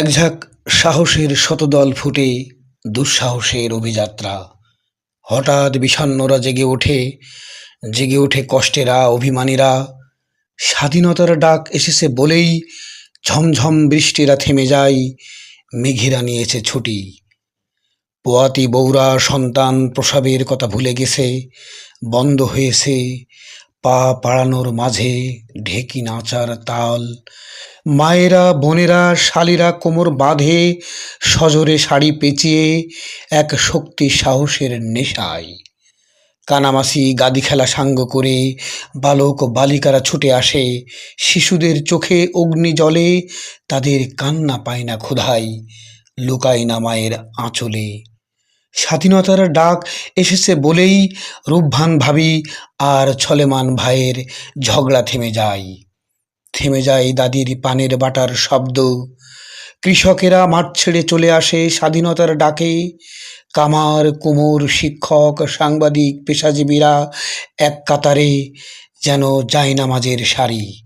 একঝাঁক সাহসের শতদল ফুটে দুঃসাহসের অভিযাত্রা। হঠাৎ বিষণ্ণরা জেগে ওঠে জেগে ওঠে কষ্টেরা, অভিমানীরা। স্বাধীনতার ডাক এসেছে বলেই ঝমঝম বৃষ্টিরা থেমে যায়, মেঘেরা নিয়েছে ছুটি। পোয়াতি বৌরা সন্তান প্রসবের কথা ভুলে গেছে, বন্ধ হয়েছে পা পাড়ানোর মাঝে ঢেকি নাচার তাল। মায়েরা, বোনেরা, শালীরা কোমর বাঁধে, সজোরে শাড়ি পেঁচিয়ে এক শক্তি সাহসের নেশায়। কানামাসি গাদি খেলা সাঙ্গ করে বালক ও বালিকারা ছুটে আসে। শিশুদের চোখে অগ্নি জলে তাদের কান্না পায় না ক্ষুধাই লুকায় না মায়ের আঁচলে। স্বাধীনতার ডাক এসেছে বলেই রূপভান ভাবি আর ছলেমান ভাইয়ের ঝগড়া থেমে যায়। থেমে যায় দাদির পানের বাটার শব্দ। কৃষকেরা মাঠ ছেড়ে চলে আসে স্বাধীনতার ডাকে। কামার, কুমোর, শিক্ষক, সাংবাদিক, পেশাজীবীরা এক কাতারে যেন যায় নামাজের সারি।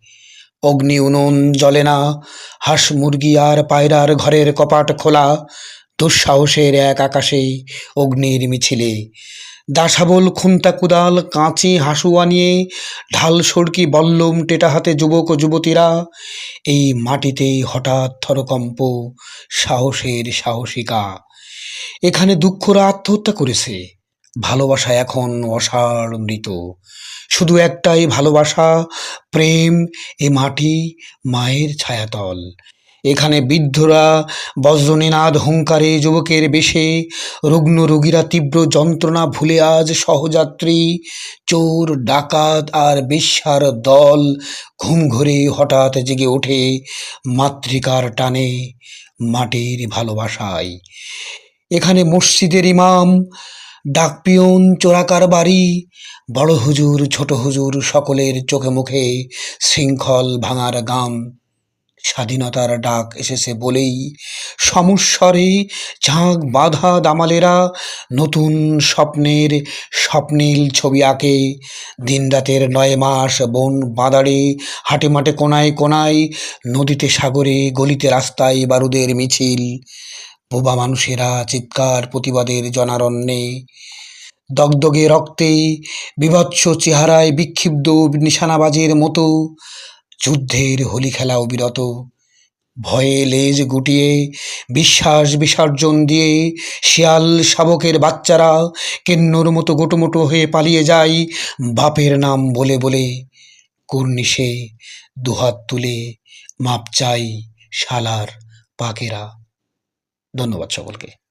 অগ্নি উনুন জ্বলে না, হাঁস মুরগি আর পায়রার ঘরের কপাট খোলা। দুঃসাহসের এক আকাশে অগ্নির মিছিলে। দাসাবল খুন্তা কুদাল, কাঁচি, হাসুয়া নিয়ে ঢাল সড়কি বল্লম টেটা হাতে যুবক ও যুবতীরা এই মাটিতেই হঠাৎ থরকম্প, সাহসের সাহসিকা। এখানে দুঃখরা আত্মহত্যা করেছে। ভালোবাসা এখন অসাড় মৃত। শুধু একটাই ভালোবাসা, প্রেম, এ মাটি মায়ের ছায়াতল। এখানে বৃদ্ধরা বজ্রনীনাদ হুঙ্কারে যুবকের বেশে, রুগ্ন রোগীরা তীব্র যন্ত্রণা ভুলে আজ সহযাত্রী, চোর, ডাকাত আর বেশ্যার দল ঘুম ঘরে হঠাৎ জেগে ওঠে মাতৃকার টানে মাটির ভালোবাসায়। এখানে মসজিদের ইমাম, ডাকপিয়ন, চোরাকার বাড়ি, বড় হুজুর, ছোট হুজুর সকলের চোখে মুখে শৃঙ্খল ভাঙার গান। স্বাধীনতার ডাক এসেছে বলেই সমস্বরে ঝাঁক বাঁধা দামালেরা নতুন স্বপ্নের স্বপ্নীল ছবি আঁকে। দিনরাতের নয় মাস বন বাঁদাড়ে, হাটে মাঠে কোনায় কোনায়, নদীতে সাগরে, গলিতে রাস্তায় বারুদের মিছিল। বোবা মানুষেরা চিৎকার প্রতিবাদের জনারণ্যে। দগদগে রক্তে, বিভৎস চেহারায় বিক্ষিপ্ত নিশানাবাজের মতো যুদ্ধের হোলি খেলা অবিরত। ভয়ে লেজ গুটিয়ে, বিশ্বাস বিসর্জন দিয়ে শিয়াল শাবকের বাচ্চারা কেন্নর মতো গোটোমোটো হয়ে পালিয়ে যায়। বাপের নাম বলে বলে কর্নিশে দুহাত তুলে মাপ চাই শালার পাকেরা। ধন্যবাদ সকলকে।